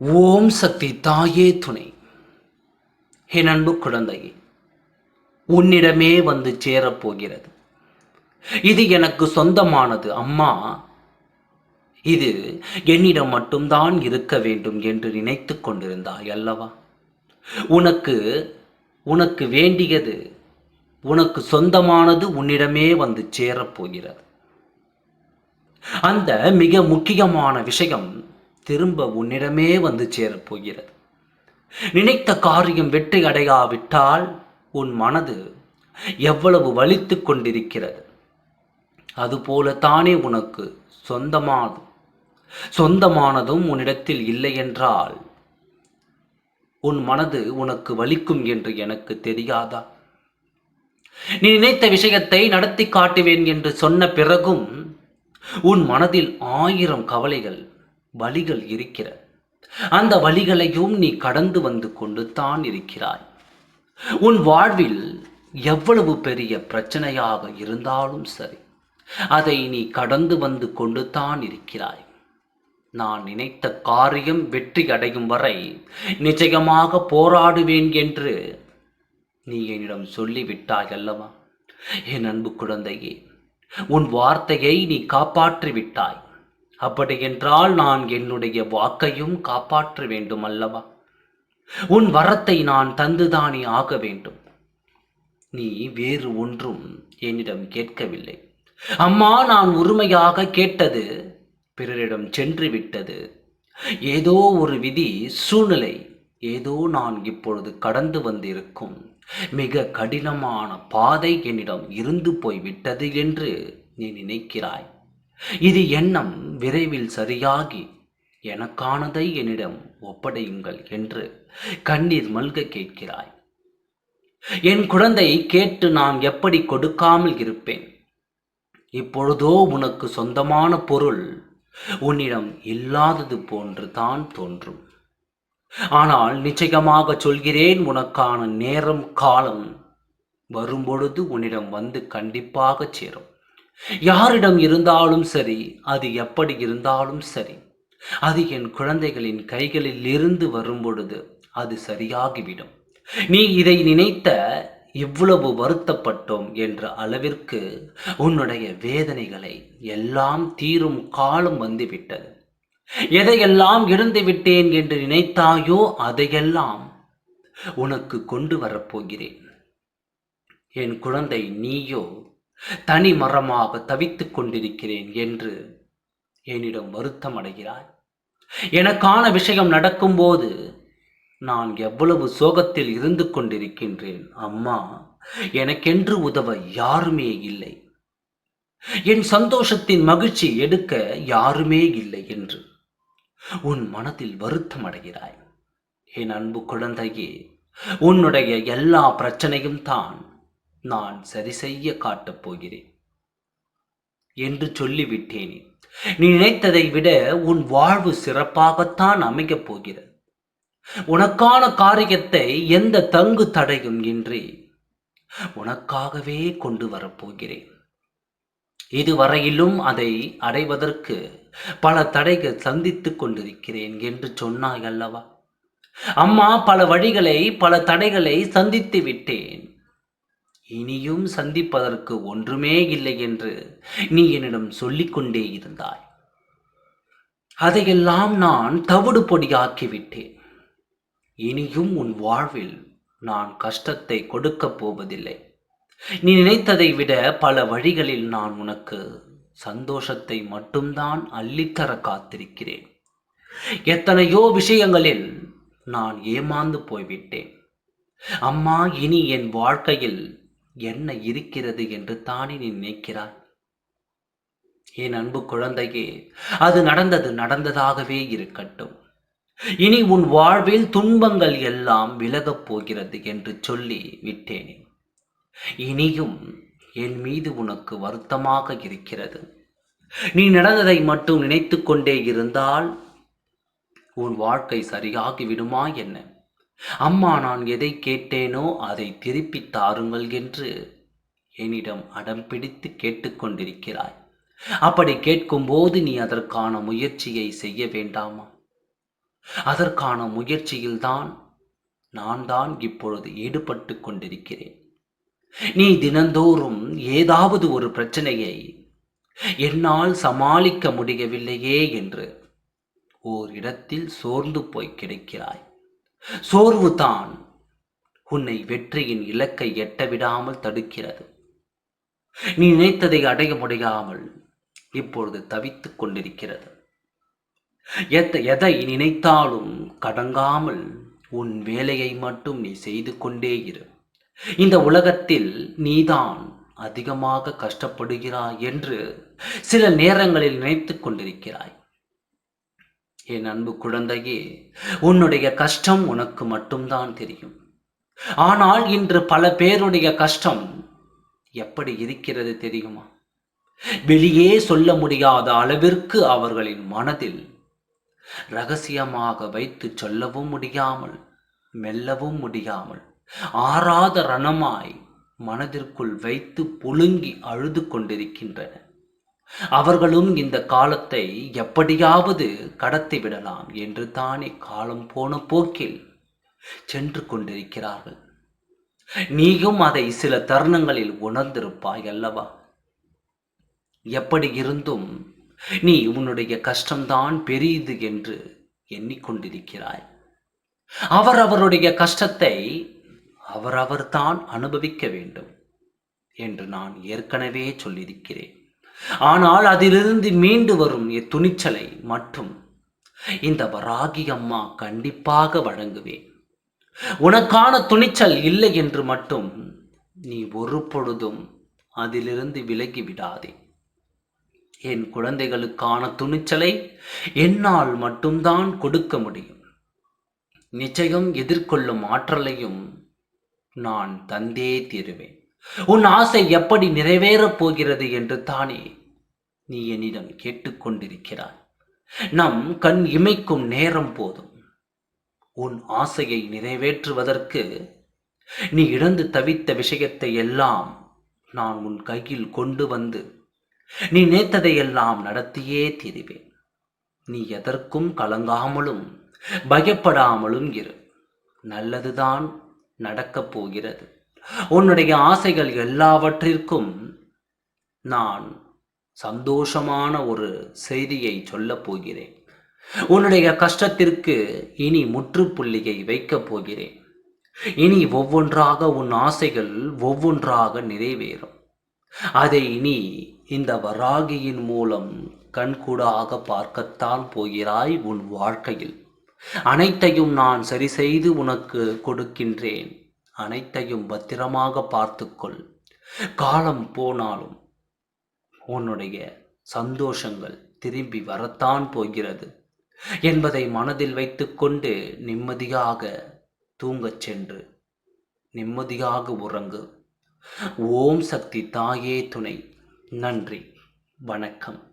ஓம் சக்தி தாயே துணை. என் அன்பு குழந்தையே உன்னிடமே வந்து சேரப்போகிறது. இது எனக்கு சொந்தமானது அம்மா. இது என்னிடம் மட்டும்தான் இருக்க வேண்டும் என்று நினைத்து கொண்டிருந்தாய் அல்லவா? உனக்கு உனக்கு வேண்டியது உனக்கு சொந்தமானது உன்னிடமே வந்து சேரப்போகிறது. அந்த மிக முக்கியமான விஷயம் திரும்ப உன்னிடமே வந்து சேரப்போகிறது நினைத்த காரியம் வெற்றி அடையாவிட்டால் உன் மனது எவ்வளவு வலித்து கொண்டிருக்கிறது. அதுபோல தானே உனக்கு சொந்தமானது சொந்தமானதும் உன்னிடத்தில் இல்லை என்றால் உன் மனது உனக்கு வலிக்கும் என்று எனக்கு தெரியாதா? நீ நினைத்த விஷயத்தை நடத்தி காட்டுவேன் என்று சொன்ன பிறகும் உன் மனதில் ஆயிரம் கவலைகள் வழிகள் இருக்கிற அந்த வழிகளையும் நீ கடந்து வந்து கொண்டு தான் இருக்கிறாய். உன் வாழ்வில் எவ்வளவு பெரிய பிரச்சனையாக இருந்தாலும் சரி அதை நீ கடந்து வந்து கொண்டு தான் இருக்கிறாய். நான் நினைத்த காரியம் வெற்றி அடையும் வரை நிச்சயமாக போராடுவேன் என்று நீ என்னிடம் சொல்லிவிட்டாய் அல்லவா? என் அன்பு குழந்தையே உன் வார்த்தையை நீ காப்பாற்றி விட்டாய் அப்படியென்றால் நான் என்னுடைய வாக்கையும் காப்பாற்ற வேண்டும் அல்லவா? உன் வரத்தை நான் தந்துதானே ஆக வேண்டும். நீ வேறு ஒன்றும் என்னிடம் கேட்கவில்லை. அம்மா நான் உரிமையாக கேட்டது பிறரிடம் சென்று விட்டது ஏதோ ஒரு விதி சூழ்நிலை ஏதோ நான் இப்பொழுது கடந்து வந்திருக்கும் மிக கடினமான பாதை என்னிடம் இருந்து போய்விட்டது என்று நீ நினைக்கிறாய். இது எண்ணம் விரைவில் சரியாகி எனக்கானதை என்னிடம் ஒப்படையுங்கள் என்று கண்ணீர் மல்க கேட்கிறாய். என் குழந்தை கேட்டு நான் எப்படி கொடுக்காமல் இருப்பேன்? இப்பொழுதோ உனக்கு சொந்தமான பொருள் உன்னிடம் இல்லாதது போன்று தான் தோன்றும். ஆனால் நிச்சயமாக சொல்கிறேன் உனக்கான நேரம் காலம் வரும்பொழுது உன்னிடம் வந்து கண்டிப்பாக சேரும். யாரிடம் இருந்தாலும் சரி அது எப்படி இருந்தாலும் சரி. அது என் குழந்தைகளின் கைகளில் இருந்து வரும்பொழுது அது சரியாகிவிடும். நீ இதை நினைத்த இவ்வளவு வருத்தப்பட்டோம் என்ற அளவிற்கு உன்னுடைய வேதனைகளை எல்லாம் தீரும் காலம் வந்துவிட்டது. எதையெல்லாம் இழந்து விட்டேன் என்று நினைத்தாயோ அதையெல்லாம் உனக்கு கொண்டு வரப்போகிறேன் என் குழந்தை நீயோ தனி மரமாக தவித்துக் கொண்டிருக்கிறேன் என்று என்னிடம் வருத்தம் அடைகிறாய். எனக்கான விஷயம் நடக்கும்போது நான் எவ்வளவு சோகத்தில் இருந்து கொண்டிருக்கின்றேன் அம்மா. எனக்கென்று உதவ யாருமே இல்லை. என் சந்தோஷத்தின் மகிழ்ச்சி எடுக்க யாருமே இல்லை என்று உன் மனதில் வருத்தம் அடைகிறாய். என் அன்பு குழந்தையே உன்னுடைய எல்லா பிரச்சனையும் தான் நான் சரி செய்ய காட்டப் போகிறேன். என்று சொல்லிவிட்டேனே. நீ நினைத்ததை விட உன் வாழ்வு சிறப்பாகத்தான் அமையப் போகிறது. உனக்கான காரியத்தை எந்த தங்கு தடையும் இன்றி உனக்காகவே கொண்டு வரப்போகிறேன் இதுவரையிலும் அதை அடைவதற்கு பல தடைகள் சந்தித்துக் கொண்டிருக்கிறேன் என்று சொன்னாய் அல்லவா? அம்மா பல வழிகளை பல தடைகளை சந்தித்து விட்டேன். இனியும் சந்திப்பதற்கு ஒன்றுமே இல்லை என்று நீ என்னிடம் சொல்லிக்கொண்டே இருந்தாய். அதையெல்லாம் நான் தவிடு பொடியாக்கிவிட்டேன். இனியும் உன் வாழ்வில் நான் கஷ்டத்தை கொடுக்கப் போவதில்லை. நீ நினைத்ததை விட பல வழிகளில் நான் உனக்கு சந்தோஷத்தை மட்டும்தான் அள்ளித்தர காத்திருக்கிறேன். எத்தனையோ விஷயங்களில் நான் ஏமாந்து போய்விட்டேன். அம்மா இனி என் வாழ்க்கையில் என்ன இருக்கிறது என்று தானே நீ நினைக்கிறாய்? என் அன்பு குழந்தையே அது நடந்தது நடந்ததாகவே இருக்கட்டும். இனி உன் வாழ்வில் துன்பங்கள் எல்லாம் விலகப் போகிறது என்று சொல்லி விட்டேனே. இனியும் என் மீது உனக்கு வருத்தமாக இருக்கிறது. நீ நடந்ததை மட்டும் நினைத்து கொண்டே இருந்தால் உன் வாழ்க்கை சரியாகி விடுமா என்ன? அம்மா நான் எதை கேட்டேனோ அதை திருப்பி தாருங்கள் என்று என்னிடம் அடம் பிடித்து கேட்டுக்கொண்டிருக்கிறாய் அப்படி கேட்கும்போது நீ அதற்கான முயற்சியை செய்ய வேண்டாமா? அதற்கான முயற்சியில்தான் நான் தான் இப்பொழுது ஈடுபட்டு கொண்டிருக்கிறேன். நீ தினந்தோறும் ஏதாவது ஒரு பிரச்சனையை என்னால் சமாளிக்க முடியவில்லையே என்று ஓர் இடத்தில் சோர்ந்து போய் கிடைக்கிறாய். சோர்வுதான் உன்னை வெற்றியின் இலக்கை எட்டவிடாமல் தடுக்கிறது. நீ நினைத்ததை அடைய முடியாமல் இப்பொழுது தவித்துக் கொண்டிருக்கிறது. எதை நினைத்தாலும் கடங்காமல் உன் வேலையை மட்டும் நீ செய்து கொண்டே இரு. இந்த உலகத்தில் நீதான் அதிகமாக கஷ்டப்படுகிறாய் என்று சில நேரங்களில் நினைத்துக் கொண்டிருக்கிறாய். என் அன்பு குழந்தையே உன்னுடைய கஷ்டம் உனக்கு மட்டும்தான் தெரியும். ஆனால் இன்று பல பேருடைய கஷ்டம் எப்படி இருக்கிறது தெரியுமா? வெளியே சொல்ல முடியாத அளவிற்கு அவர்களின் மனதில் ரகசியமாக வைத்து சொல்லவும் முடியாமல் மெல்லவும் முடியாமல் ஆறாத ரணமாய் மனதிற்குள் வைத்து புழுங்கி அழுது கொண்டிருக்கின்றன. அவர்களும் இந்த காலத்தை எப்படியாவது கடத்தி விடலாம் என்று தானே காலம் போன போக்கில் சென்று கொண்டிருக்கிறார்கள். நீயும் அதை சில தருணங்களில் உணர்ந்திருப்பாய் அல்லவா? எப்படி இருந்தும் நீ உன்னுடைய கஷ்டம்தான் பெரியது என்று எண்ணிக்கொண்டிருக்கிறாய். அவரவருடைய கஷ்டத்தை அவரவர் தான் அனுபவிக்க வேண்டும் என்று நான் ஏற்கனவே சொல்லியிருக்கிறேன். ஆனால் அதிலிருந்து மீண்டு வரும் என் துணிச்சலை மட்டும் இந்த வராகி அம்மா கண்டிப்பாக வழங்குவேன். உனக்கான துணிச்சல் இல்லை என்று மட்டும் நீ ஒரு பொழுதும் அதிலிருந்து விலகி விடாதே. என் குழந்தைகளுக்கான துணிச்சலை என்னால் மட்டும்தான் கொடுக்க முடியும். நிச்சயம் எதிர்கொள்ளும் ஆற்றலையும் நான் தந்தே தீருவேன். உன் ஆசை எப்படி நிறைவேறப் போகிறது என்று தானே நீ என்னிடம் கேட்டுக்கொண்டிருக்கிறாய். நம் கண் இமைக்கும் நேரம் போதும். உன் ஆசையை நிறைவேற்றுவதற்கு நீ இழந்து தவித்த விஷயத்தை எல்லாம் நான் உன் கையில் கொண்டு வந்து நீ நேத்ததையெல்லாம் நடத்தியே தீருவேன். நீ எதற்கும் கலங்காமலும் பயப்படாமலும் இரு. நல்லதுதான் நடக்கப் போகிறது. உன்னுடைய ஆசைகள் எல்லாவற்றிற்கும் நான் சந்தோஷமான ஒரு செய்தியை சொல்லப் போகிறேன். உன்னுடைய கஷ்டத்திற்கு இனி முற்றுப்புள்ளியை வைக்கப் போகிறேன். இனி ஒவ்வொன்றாக உன் ஆசைகள் ஒவ்வொன்றாக நிறைவேறும். அதை இனி இந்த வராகியின் மூலம் கண்கூடாக பார்க்கத்தான் போகிறாய் உன் வாழ்க்கையில். அனைத்தையும் நான் சரி செய்து உனக்கு கொடுக்கின்றேன். அனைத்தையும் பத்திரமாக பார்த்துக்கொள். காலம் போனாலும் உன்னுடைய சந்தோஷங்கள் திரும்பி வரத்தான் போகிறது. என்பதை மனதில் வைத்துக்கொண்டு நிம்மதியாக தூங்கச் சென்று நிம்மதியாக உறங்கு. ஓம் சக்தி தாயே துணை. நன்றி. வணக்கம்.